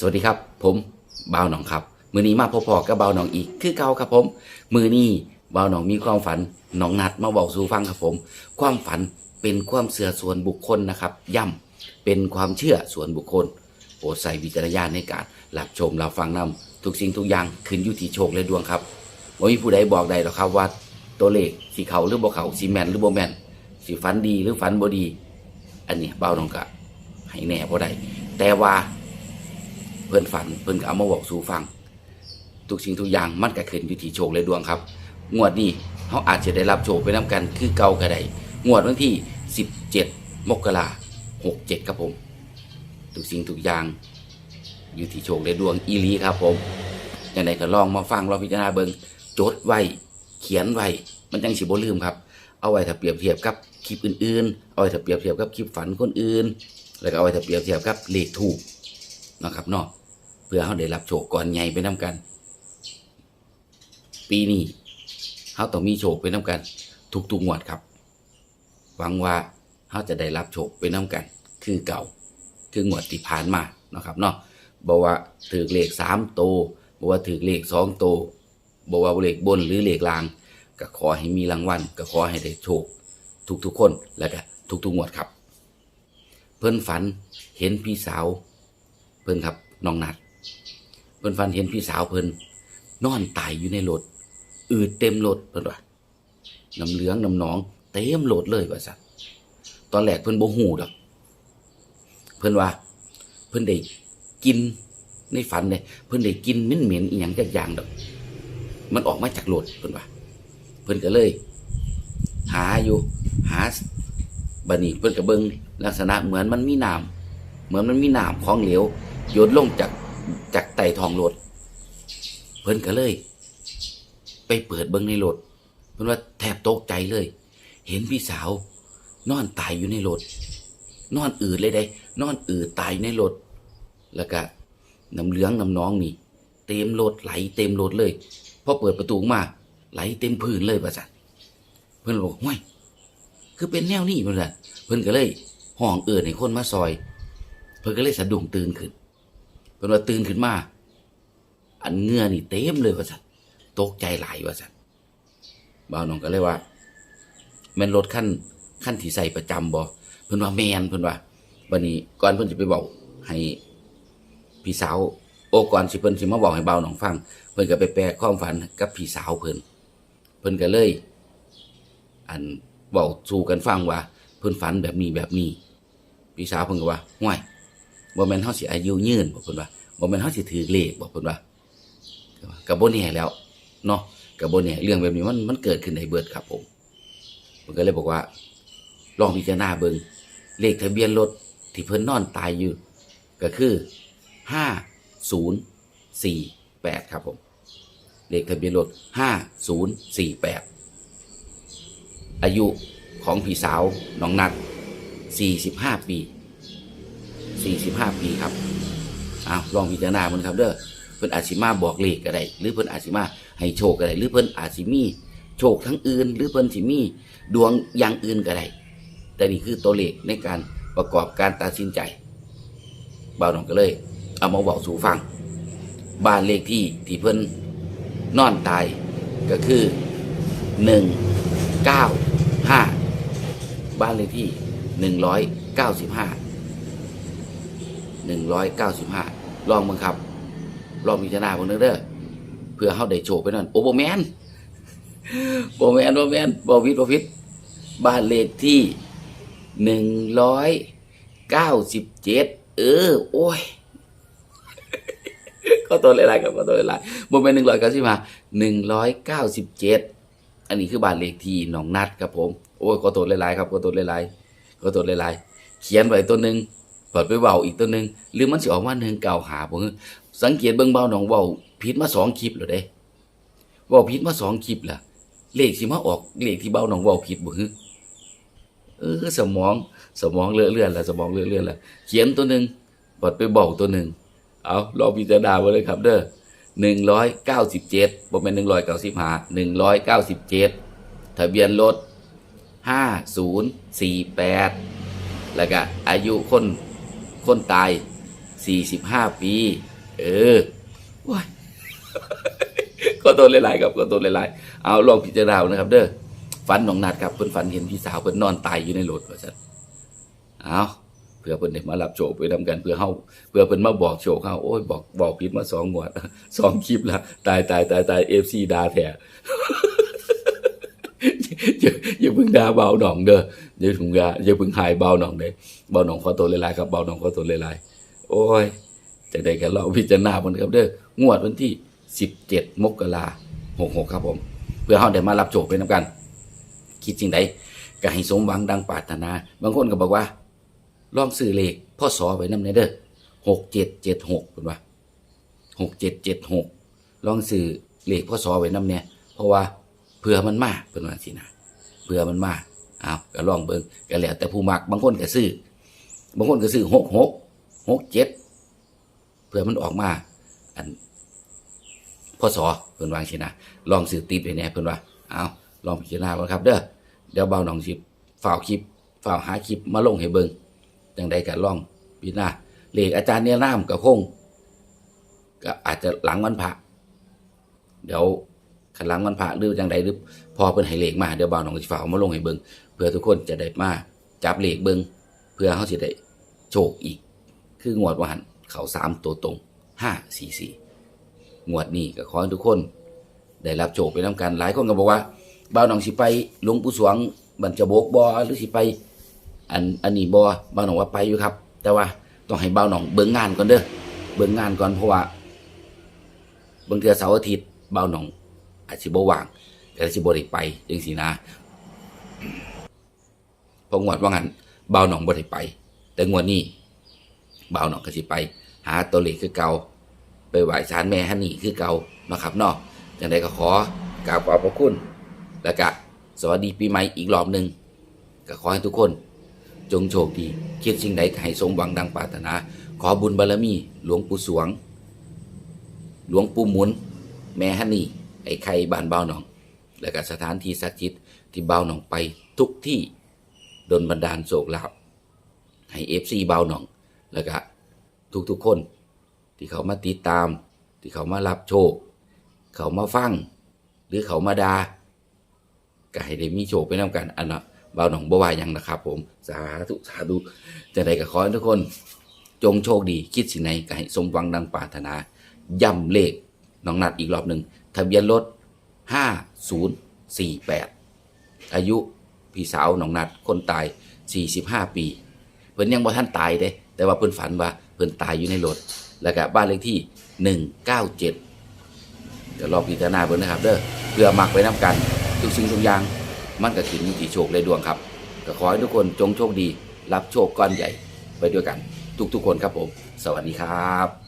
สวัสดีครับ ผมบ่าวหนองครับ มือนี้มาพบๆกับบ่าวหนองอีกคือเก่าครับผม มือนี้บ่าวหนองมีความฝันหนองนัดมาบอกสู่ฟังครับผม ความฝันเป็นความเสื่อส่วนบุคคลนะครับ ย่ำเป็นความเชื่อส่วนบุคคลโปรดใส่วิจารณญาณในการรับชมรับฟังนำทุกสิ่งทุกอย่างขึ้นอยู่ที่โชคและดวงครับว่ามีผู้ใดบอกใดหรอกครับว่าตัวเลขสีเขาหรือบ่เขาสีแมนหรือบ่แมนสีฝันดีหรือฝันบ่ดี อันนี้เบ้าน้องกะให้แน่พอได้แต่ว่า เพื่อนฝันเพื่อนก็เอามาบอกสู่ฟัง ทุกสิ่งทุกอย่างมันก็ขึ้นอยู่ที่โชคและดวงครับ งวดนี้เขาอาจจะได้รับโชคไปน้กันคือเก่าก็ได้งวดวันที่ 17 มกราหกเจ็ดครับผม ทุกสิ่งทุกอย่าง อยู่ที่โชคและดวงอีลีครับผมอย่างไรก็ลองมาฟังลองพิจารณาเบิงจดไว้เขียนไว้มันจังสิบ่ลืมครับ เอาไว้ถ้าเปรียบเทียบกับคลิปอื่นๆ เอาไว้ถ้าเปรียบเทียบกับคลิปฝันคนอื่น แล้วก็เอาไว้ถ้าเปรียบเทียบกับเลขถูก นะครับเนาะเพื่อเขาได้รับโชคก่อนใหญ่ไปน้กัน ปีนี้เขาต้องมีโชคไปน้กัน ทุกๆงวดครับ หวังว่าเขาจะได้รับโชคไปน้กัน คือเก่าคืองวดที่ผ่านมานะครับเนาะบอกว่าถือเลขสามโตบอกว่าถือเลขสองโตบอกว่าเลขบนหรือเลขล่าง ก็ขอให้มีรางวัลก็ขอให้ได้โชค ทุกๆคนแล้วก็ทุกๆงวดครับ เพิ่นฝันเห็นพี่สาว พิ่นครับน้องนัด เพิ่นฝันเห็นพี่สาวเพิ่นนอนตายอยู่ในรถอืดเต็มรถเพิ่นว่าน้ำเหลืองน้ำหนอง เต็มรถเลยว่าซั่นตอนแรกเพิ่นโบ่ฮู้ดอก เพิ่นว่า เพิ่นได้กินในฝันเนี่ยเพิ่นได้กินเหม็นๆอีหยังจักอย่างดอก มันออกมาจากรถเพิ่นว่า เพิ่นก็เลย หาอยู่ หาบัดนี้เพิ่นก็เบิงลักษณะเหมือนมันมีน้ำเหมือนมันมีน้ำของเหลว โยนลงจากจากไต่ทองรถเพิ่นก็เลย ไปเปิดเบิ่งในรถเพิ่นว่าแทบตกใจเลย เห็นพี่สาว นอนตายอยู่ในรถนอนอืดเลยได้ นอนอืดตายอยู่ในรถแล้วก็น้ำเหลืองน้ำน้องนี่ เต็มรถไหลเต็มรถเลยพอเปิดประตูออกมา ไหลเต็มพื้นเลยประสันเพื่อนบอกห้วยคือเป็นแนวนี้เพื่อนเพื่อนก็เลย ห้องเอิญให้คนมาซอย เพื่อนก็เลยสะดุ้งตื่นขึ้น เพื่อนว่าตื่นขึ้นมา อันเงื่อนี่เต็มเลยประสันตกใจหลายประสันบ่าวน้องก็เลยว่าแม่นรถขั้นขั้นที่ใส่ประจำบ่เพื่อนว่าแมนเพื่อนว่าวันนี้ก่อนเพื่อนจะไปบอกให้พี่สาวโอก่อนสิเพิ่นสิมาบอกให้เบาหนองฟัง เพิ่นก็ไปแปลความฝันกับพี่สาวเพิ่นเพิ่นก็เลย อันเว้าสู่กันฟังว่า เพิ่นฝันแบบนี้แบบนี้ พี่สาวเพิ่นก็ว่าห่วย บ่แม่นเฮาสิอายุยืนบ่เพิ่นว่าบ่แม่นเฮาสิถือเลขบ่เพิ่นว่าก็บ่แน่แล้วเนาะก็บ่แน่เรื่องแบบนี้มันมันเกิดขึ้นได้เบิดครับผมเพิ่นก็เลยบอกว่า ลองพิจารณาเบิ่งเลขทะเบียนรถที่เพิ่นนอนตายอยู่ ก็คือห้าศูนย์สี่แปดครับผม เลขทะเบียนรถห้าศูนย์สี่แปดอายุของพี่สาวน้องนัดสี่สิบห้าปี สี่สิบห้าปีครับอ้าวลองพิจารณามันครับเด้อเพิ่นอาจสิมาบอกเลขก็ได้หรือเพิ่นอาจสิมาให้โชคก็ได้หรือเพิ่นอาจสิมีโชคทั้งอื่น หรือเพิ่นสิมีดวงอย่างอื่นก็ได้แต่นี่คือตัวเลขในการประกอบการตัดสินใจบ่าวน้องก็เลย เอามาบอกสู่ฟังบ้านเลขที่ที่เพิ่นนอนตายก็คือหนึ่งเก้าห้าบ้านเลขที่หนึ่งร้อยเก้าสิบห้า หนึ่งร้อยเก้าสิบห้าลองมึงครับ ลองพิจารณาเบิ่งเด้อเด้อเพื่อเฮาได้โชคไปนั่นโอ้บ่แมนบ่แมนบ่แมนบ่วิดบ่วิดบ้านเลขที่หนึ่งร้อยเก้าสิบเจ็ดเออ โอ้ยก็ตัวหลายๆครับก็ตัวหลายๆโมเมนหนึ่งร้อยเก้าสิบห้าหนึ่งร้อยเก้าสิบเจ็ดอันนี้คือบ้านเลขที่หนองนัดครับผม โอ้ยก็ตัวหลายๆครับก็ตัวหลายๆก็ตัวหลายๆเขียนไว้ตัวหนึ่ง ปิดไปเบาอีกตัวหนึ่งหรือมันสิออกมาหนึ่งเก่าหาผมสังเกตเบิ่งเบาหนองเบาผิดมาสองคลิปแล้วเด้เบาผิดมาสองคลิปละเลขสิมาออกเลขที่เบาหนองเบาผิดบ่ฮึเออสมองสมองเลื่อนเลื่อนละสมองเลื่อนเลื่อนละเขียนตัวหนึ่งเปิดไปเบาตัวหนึ่งเอาลองพิจารณาไว้เลยครับ เด้อหนึ่งร้อยเก้าสิบเจ็ดผมเป็นหนึ่งร้อยเก้าสิบห้าหนึ่งร้อยเก้าสิบเจ็ดทะเบียนรถห้าศูนย์สี่แปดแล้วก็อายุคน คนตายสี่สิบห้าปี เออว้ายขอโทษหลายๆครับขอโทษหลายๆเอาลองพิจารณานะครับ เด้อฝันน้องนัดครับเพิ่นฝันเห็นพี่สาวเพิ่นนอนตายอยู่ในรถว่าซั่นเอาเพื่อเพิ่นได้มารับโชคไปทำกันเพื่อเฮาเพื่อเพิ่นมาบอกโชคเฮาโอ้ยบอกบอกผิดมาสองงวดสองคลิปละตายตายตายตาย FC ด่าแท้ อย่าอย่าพิ่งด่าเบาหนองเด้ออย่าพิ่งด่าอย่าพิ่งหายเบาหนองเด้อเบาหนองขอโทษหลายๆครับเบาหนองขอโทษหลายๆโอ้ยจะได้กันเราพิจารณามันครับเด้องวดวันที่ 17 มกราคม66ครับผม เพื่อเฮาได้มารับโชคไปนํกัน คิดจริงใดก็ให้สมหวังดังปรารถนา บางคนก็บอกว่า ลองซื้อเลขพ่อสอไว้นำในเด้อ6776เพิ่นว่า6776ลองซื้อเลขพ่อสอไว้นำเนี่ยเพราะว่า เผื่อมันมาเพิ่นว่าสินะเผื่อมันมาเอาก็ลองเบิ่งก็แล้วแต่ผู้มักบางคนก็ซื้อบางคนก็ซื้อ66 67เจ็ดเผื่อมันออกมา อันพ่อสอเพิ่นว่าสินะลองซื้อติดไว้แหน่เพิ่นว่าเอาลองพิจารณาเบิ่งครับ เด้อเดี๋ยวเบาหนองสิฝ่าวคลิปฝ่าวหาคลิปมาลงให้เบิ่งจังใดก็ลองพิจารณาเลขอาจารย์เนี่ยน้ำก็คงก็อาจจะหลังวันพระเดี๋ยว ขันหลังวันพระหรือจังใดหรือพอเพิ่นให้เลขมาเดี๋ยวบ่าวน้องสิฝากเอามาลงให้เบิ่งเพื่อทุกคนจะได้มาจับเลขเบิ่งเพื่อเขาสิได้โชคอีก คืองวดว่าหันเขาสามตัวตรงห้าสี่สี่งวดนี้ก็ขอให้ทุกคน ได้รับโชคไปน้ำกันหลายคนก็บอกว่าบ่าวน้องสิไปหลวงปู่สวงบันจะโบกบอหรือสิไปอันอันนี้บอบ่าวน้องว่าไปอยู่ครับ แต่ว่าต้องให้บ่าวน้องเบิ่งงานก่อนเด้อเบิ่งงานก่อนเพราะว่าบางเทือเสาร์อาทิตย์เบาหนอง อาจสิบ่ว่างแต่สิบ่ได้ไปจังซี่นะพองวดว่างั้นเบาหนองบ่ได้ไป แต่งวดนี้เบาหนองก็สิไป หาตัวเลขคือเก่าไปไหว้ศาลแม่ฮันนี่คือเก่านาะครับเนาะจังไดก็ขอกราบขอบพระคุณ แล้วก็สวัสดีปีใหม่อีกรอบหนึ่งก็ขอให้ทุกคน จงโชคดี คิดสิ่งใดให้สมหวังดังปรารถนา ขอบุญบารมี หลวงปู่สวง หลวงปู่หมุน แม่ฮันนี่ ไอ้ไข่บ้านเบาหนอง และก็สถานที่ศักดิ์สิทธิ์ที่เบาหนองไปทุกที่ดนบันดาลโศกลาภให้เอฟซีเบาหนอง แล้วก็ทุกๆคนที่เขามาติดตาม ที่เขามารับโชค เขามาฟัง หรือเขามาดาก็ให้ได้มีโชคไปนำกันอันนะเบาหนองบ่วาหยังนะครับ ผมสาธุสาธุจะได้ก็ขอให้ทุกคน จงโชคดีคิดสิ่งไหนก็ให้สมหวังดังปรารถนา ย่ำเลขน้องนัดอีกรอบหนึ่ง ทะเบียนรถ5048อายุพี่สาวหนองนัดคนตาย45ปี เพิ่นยังบ่ท่านตายเด้ แต่ว่าเพิ่นฝันว่าเพิ่นตายอยู่ในรถแล้วก็บ้านเลขที่197เดี๋ยวรอพิจารณาเบิ่งนะครับเด้อเพื่อมักไปน้ำกันทุกสิ่งทุกอย่างมันก็ขึ้นอยู่ที่โชคและดวงครับก็ขอให้ทุกคนจงโชคดี รับโชคก้อนใหญ่ไปด้วยกัน ทุกๆคนครับผม สวัสดีครับ